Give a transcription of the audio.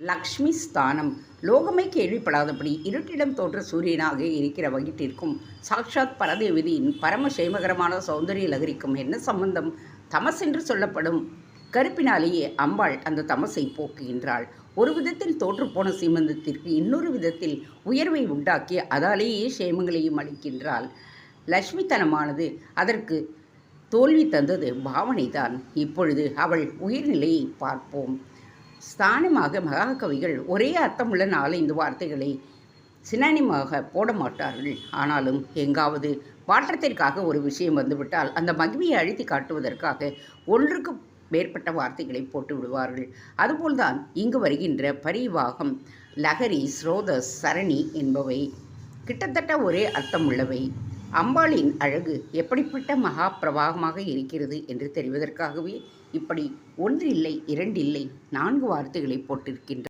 லக்ஷ்மி ஸ்தானம். லோகமே கேள்விப்படாதபடி இருட்டிடம் தோன்ற சூரியனாக இருக்கிற வகிட்டிற்கும் சாக்ஷாத் பரதேவதியின் பரம சேமகரமான சௌந்தரிய லகரிக்கும் என்ன சம்பந்தம்? தமசென்று சொல்லப்படும் கருப்பினாலேயே அம்பாள் அந்த தமசை போக்குகின்றாள். ஒரு விதத்தில் தோற்றுப்போன சீமந்தத்திற்கு இன்னொரு விதத்தில் உயர்வை உண்டாக்கி அதாலேயே சேமங்களையும் அளிக்கின்றாள். லட்சுமித்தனமானது அதற்கு தோல்வி தந்தது பாவனைதான். இப்பொழுது அவள் உயிர்நிலையை பார்ப்போம். ஸ்தானமாக மகாகவிகள் ஒரே அர்த்தமுள்ள இந்த வார்த்தைகளை சினானிமாக போட மாட்டார்கள். ஆனாலும் எங்காவது மாற்றத்திற்காக ஒரு விஷயம் வந்துவிட்டால் அந்த மகிமையை அழுத்தி காட்டுவதற்காக ஒன்றுக்கு மேற்பட்ட வார்த்தைகளை போட்டு விடுவார்கள். அதுபோல்தான் இங்கு வருகின்ற பரிவாகம் லகரி ஸ்ரோதஸ் சரணி என்பவை கிட்டத்தட்ட ஒரே அர்த்தமுள்ளவை. அம்பாளின் அழகு எப்படிப்பட்ட மகா பிரவாகமாக இருக்கிறது என்று தெரிவதற்காகவே இப்படி ஒன்றில்லை இரண்டில்லை நான்கு வார்த்தைகளை போட்டிருக்கின்ற